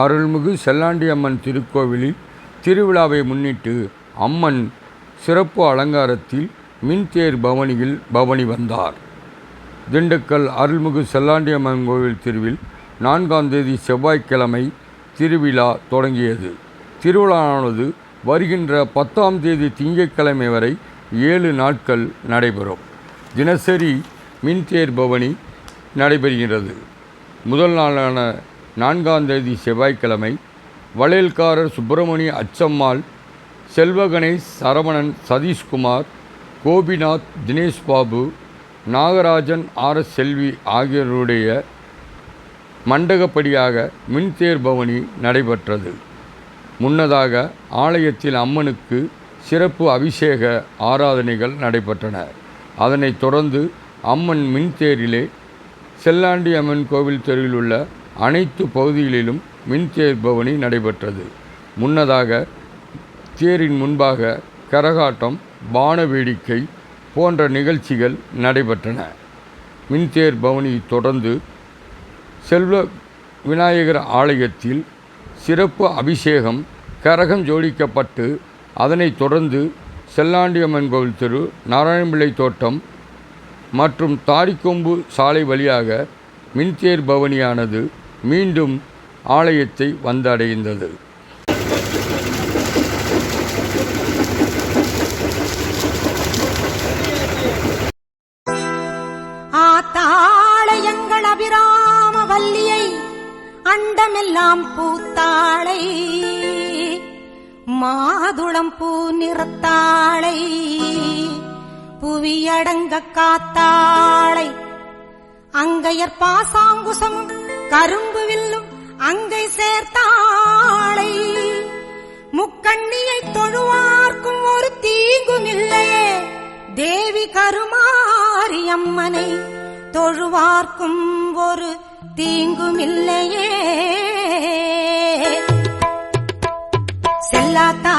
அருள்மிகு செல்லாண்டி அம்மன் திருக்கோவிலில் திருவிழாவை முன்னிட்டு அம்மன் சிறப்பு அலங்காரத்தில் மின்தேர் பவனியில் பவனி வந்தார். திண்டுக்கல் அருள்மிகு செல்லாண்டி அம்மன் கோவில் திருவில் நான்காம் தேதி செவ்வாய்க்கிழமை திருவிழா தொடங்கியது. திருவிழாவானது வருகின்ற பத்தாம் தேதி திங்கட்கிழமை வரை ஏழு நாட்கள் நடைபெறும். தினசரி மின்தேர் பவனி நடைபெறுகிறது. முதல் நாளான நான்காம் தேதி செவ்வாய்க்கிழமை வளையல்காரர் சுப்பிரமணிய அச்சம்மாள் செல்வகணேஷ் சரவணன் சதீஷ்குமார் கோபிநாத் தினேஷ் பாபு நாகராஜன் ஆர் எஸ் செல்வி ஆகியோருடைய மண்டகப்படியாக மின்தேர் பவனி நடைபெற்றது. முன்னதாக ஆலயத்தில் அம்மனுக்கு சிறப்பு அபிஷேக ஆராதனைகள் நடைபெற்றன. அதனைத் தொடர்ந்து அம்மன் மின்தேரிலே செல்லாண்டி அம்மன் கோவில் தெருவில் உள்ள அனைத்து பகுதிகளிலும் மின்தேர் பவனி நடைபெற்றது. முன்னதாக தேரின் முன்பாக கரகாட்டம் பான வேடிக்கை போன்ற நிகழ்ச்சிகள் நடைபெற்றன. மின்தேர் பவனி தொடர்ந்து செல்வ விநாயகர் ஆலயத்தில் சிறப்பு அபிஷேகம் கரகம் ஜோடிக்கப்பட்டு அதனைத் தொடர்ந்து செல்லாண்டியம்மன் கோவில் தெரு நாராயணபிள்ளை தோட்டம் மற்றும் தாரிக்கொம்பு சாலை வழியாக மின்தேர் பவனியானது மீண்டும் ஆலயத்தை வந்தடைந்தது. ஆத்தாளையங்கள் அபிராம வல்லியை அண்டமெல்லாம் பூத்தாளை. மாதுளம் பூ நிறத்தாளை புவியடங்க காத்தாளை. அங்கையர் பாசாங்குசமும் கரும்பு வில்லும் அங்கை சேர்த்தாளை. முக்கண்ணியை தொழுவார்க்கும் ஒரு தீங்கும் இல்லையே. தேவி கருமாரி அம்மனை தொழுவார்க்கும் ஒரு தீங்கும் இல்லையே. செல்லாத்தா